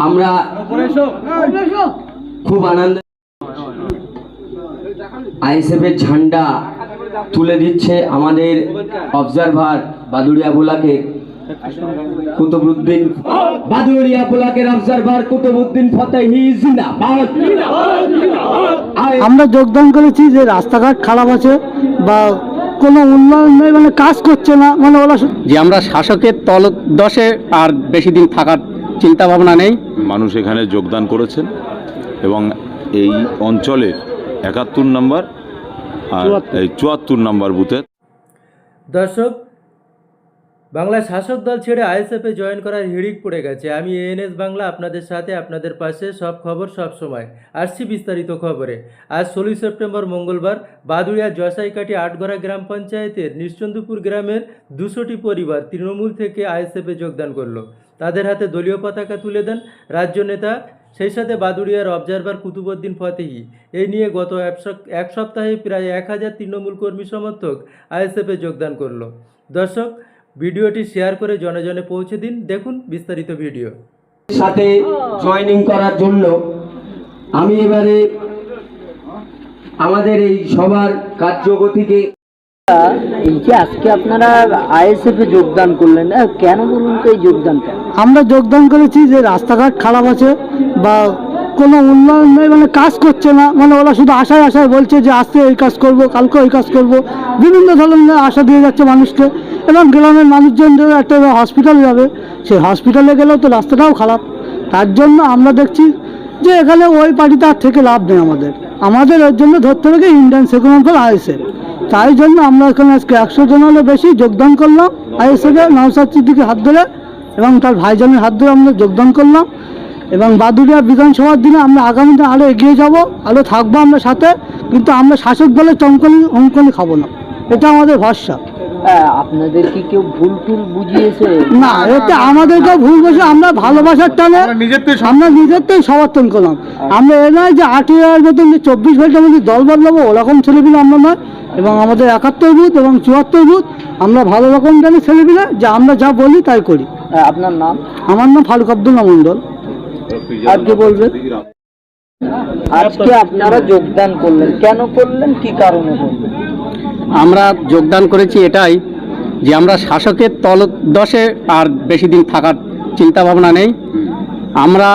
আমরা খুব আনন্দ আইএসএফ এর ঝান্ডা তুলে দিচ্ছে আমাদের অবজারভার বাদুড়িয়া বোলাকে কুতুবুদ্দিন বাদুড়িয়া বোলাকের অবজারভার কুতুবুদ্দিন ফতেহি জিন্দাবাদ। আই- আমরা যোগদান করেছি যে রাস্তাঘাট খারাপ আছে বা কোনো উন্নয়ন নেই মানে কাজ করছে না মানে ওরা যে আমরা শাসকের তলদশে আর বেশি দিন থাকার চিন্তা ভাবনা নেই। মানুষ এখানে যোগদান করেছেন এবং এই অঞ্চলের একাত্তর নম্বর আর এই চুয়াত্তর নম্বর বুথে দর্শক বাংলা শাসক দল ছেড়ে আইএসএফে জয়েন করার হিড়িক পড়ে গেছে। আমি এএনএস বাংলা আপনাদের সাথে আপনাদের পাশে সব খবর সব সময়। আসছি বিস্তারিত খবরে। আজ ষোলোই সেপ্টেম্বর মঙ্গলবার বাদুড়িয়া জসাইকাটি আটগড়া গ্রাম পঞ্চায়েতের নিশ্চন্দপুর গ্রামের দুশোটি পরিবার তৃণমূল থেকে আইএসএফে যোগদান করল। তাদের হাতে দলীয় পতাকা তুলে দেন রাজ্য নেতা, সেই সাথে বাদুড়িয়ার অবজারভার কুতুবুদ্দিন ফতেহি। এই নিয়ে গত এক সপ- এক সপ্তাহে প্রায় এক হাজার তৃণমূল কর্মী সমর্থক আইএসএফে যোগদান করল। দর্শক, ভিডিওটি শেয়ার করে জনে জনে পৌঁছে দিন। দেখুন বিস্তারিত ভিডিও। সাথে জয়েনিং করার জন্য আমি এবারে আমাদের এই সবার কার্যগতিকে যোগদান আমরা যোগদান করেছি যে রাস্তাঘাট খারাপ আছে বা কোনো উন্নয়ন নেই মানে কাজ করছে না। মানে ওরা শুধু আশায় আশায় বলছে যে আজকে এই কাজ করব, কালকে ওই কাজ করব। বিভিন্ন ধরনের আশা দিয়ে যাচ্ছে মানুষকে। এবং গ্রামের মানুষজন একটা হসপিটাল যাবে। সেই হসপিটালে গেলেও তো রাস্তাটাও খারাপ। তার জন্য আমরা দেখছি যে এখানে ওই পার্টিতে আর থেকে লাভ নেই আমাদের। আমাদের ওর জন্য ধরতে হবে কি ইন্ডিয়ান সেকুলার ফল আইএসএফ। তাই জন্য আমরা এখানে আজকে একশো জনেরও বেশি যোগদান করলাম আইএসএফে নওসাদ সিদ্দিকে হাত ধরে এবং তার ভাইজানের হাত ধরে আমরা যোগদান করলাম। এবং বাদুরিয়া বিধানসভার দিনে আমরা আগামীতে আরও এগিয়ে যাব, আরও থাকব আমরা সাথে, কিন্তু আমরা শাসক দলের চমকলি অঙ্কলি খাব না। এটা আমাদের ভরসা। আপনাদের কি কেউ ভুল টুল বুঝিয়েছে? না এতে আমাদেরকে ভুল বসে আমরা ভালোবাসার টানে আমরা সমর্থন করলাম। আমরা এ নয় যে আট হাজার মতন যে চব্বিশ ঘণ্টার মধ্যে দল বদলাবো ওরকম ছেলেপিলে আমরা নয় এবং আমাদের একাত্তর বুথ এবং চুয়াত্তর বুথ আমরা ভালো রকম জানি ছেলেপিলে যে আমরা যা বলি তাই করি। আহ, আপনার নাম? আমার নাম ফারুক আব্দুল্লাহ মন্ডল আর কি বলবেন? আজকে আপনারা যোগদান করলেন। কেন করলেন? কি কারণে করলেন? আমরা যোগদান করেছি এটাই যে আমরা শাসকের তলদশে আর বেশি দিন থাকার চিন্তা ভাবনা নেই। আমরা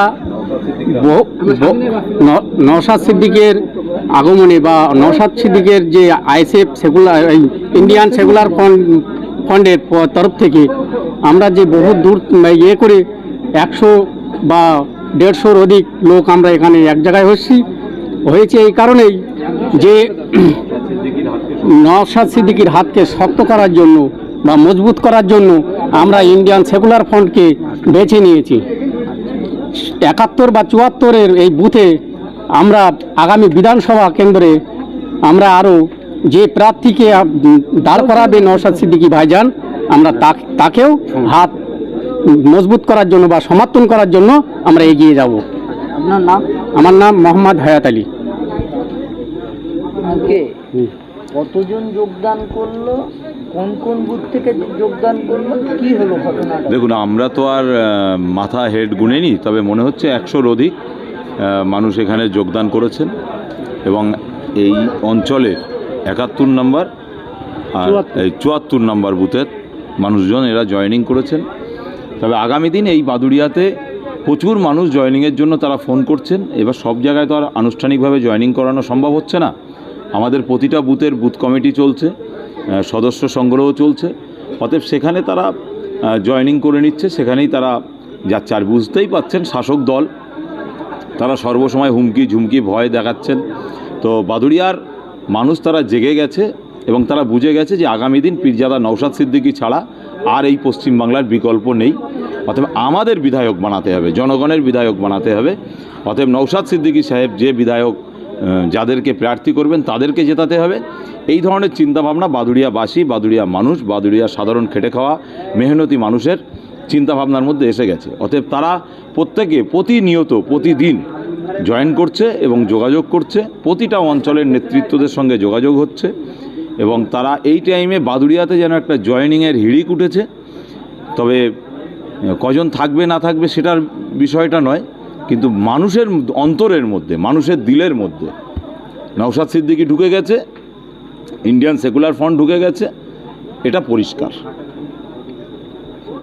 নওশাদ সিদ্দিকের আগমনে বা নওশাদ সিদ্দিকের যে সেকুলার এই ইন্ডিয়ান সেকুলার ফন্ড ফন্ডের তরফ থেকে আমরা যে বহু দূর ইয়ে করে একশো বা দেড়শোর অধিক লোক আমরা এখানে এক জায়গায় হচ্ছি হয়েছে এই কারণেই যে নওশাদ সিদ্দিকির হাতকে শক্ত করার জন্য বা মজবুত করার জন্য আমরা ইন্ডিয়ান সেকুলার ফ্রন্টকে বেছে নিয়েছি। একাত্তর বা চুয়াত্তরের এই বুথে আমরা আগামী বিধানসভা কেন্দ্রে আমরা আরও যে প্রার্থীকে দাঁড় করাবে নওশাদ সিদ্দিকী ভাইজান আমরা তাক- তাকেও হাত মজবুত করার জন্য বা সমর্থন করার জন্য আমরা এগিয়ে যাব। আপনার নাম? আমার নাম মোহাম্মদ হায়াত আলী। কতজন যোগদান করল? কোন কোন বুথ থেকে যোগদান করল? কি হলো ঘটনাটা? দেখুন আমরা তো আর মাথা হেড গুনেনি তবে মনে হচ্ছে একশোর অধিক মানুষ এখানে যোগদান করেছেন। এবং এই অঞ্চলের একাত্তর নম্বর আর এই চুয়াত্তর নম্বর বুথের মানুষজন এরা জয়েনিং করেছেন। তবে আগামী দিন এই বাদুড়িয়াতে প্রচুর মানুষ জয়েনিংয়ের জন্য তারা ফোন করছেন। এবার সব জায়গায় তো আর আনুষ্ঠানিকভাবে জয়েনিং করানো সম্ভব হচ্ছে না। আমাদের প্রতিটা বুথের বুথ কমিটি চলছে সদস্য সংগ্রহ চলছে। অতএব সেখানে তারা জয়েনিং করে নিচ্ছে, সেখানেই তারা যাচ্ছে। আর বুঝতেই পাচ্ছেন, শাসক দল, তারা সর্বসময় হুমকি, ঝুমকি, ভয় দেখাচ্ছেন। তো বাদুড়িয়ার মানুষ তারা জেগে গেছে এবং তারা বুঝে গেছে যে আগামী দিন পীরজাদা নৌসাদ সিদ্দিকী ছাড়া আর এই পশ্চিমবাংলার বিকল্প নেই। অতএব আমাদের বিধায়ক বানাতে হবে, জনগণের বিধায়ক বানাতে হবে। অতএব নৌসাদ সিদ্দিকী সাহেব যে বিধায়ক যাদেরকে প্রার্থী করবেন তাদেরকে জেতাতে হবে। এই ধরনের চিন্তাভাবনা বাদুড়িয়াবাসী, বাদুড়িয়া মানুষ, বাদুড়িয়া সাধারণ খেটে খাওয়া মেহনতি মানুষের চিন্তাভাবনার মধ্যে এসে গেছে। অতএব তারা প্রত্যেকে প্রতিনিয়ত, প্রতিদিন জয়েন করছে এবং যোগাযোগ করছে। প্রতিটা অঞ্চলের নেতৃত্বদের সঙ্গে যোগাযোগ হচ্ছে এবং তারা এই টাইমে বাদুড়িয়াতে যেন একটা জয়েনিংয়ের হিড়িক উঠেছে। তবে কজন থাকবে, না থাকবে সেটার বিষয়টা নয়। কিন্তু মানুষের অন্তরের মধ্যে, মানুষের দিলের মধ্যে, নওশাদ সিদ্দিকি ঢুকে গেছে ইন্ডিয়ান সেকুলার ফ্রন্ট ঢুকে গেছে, এটা পরিষ্কার।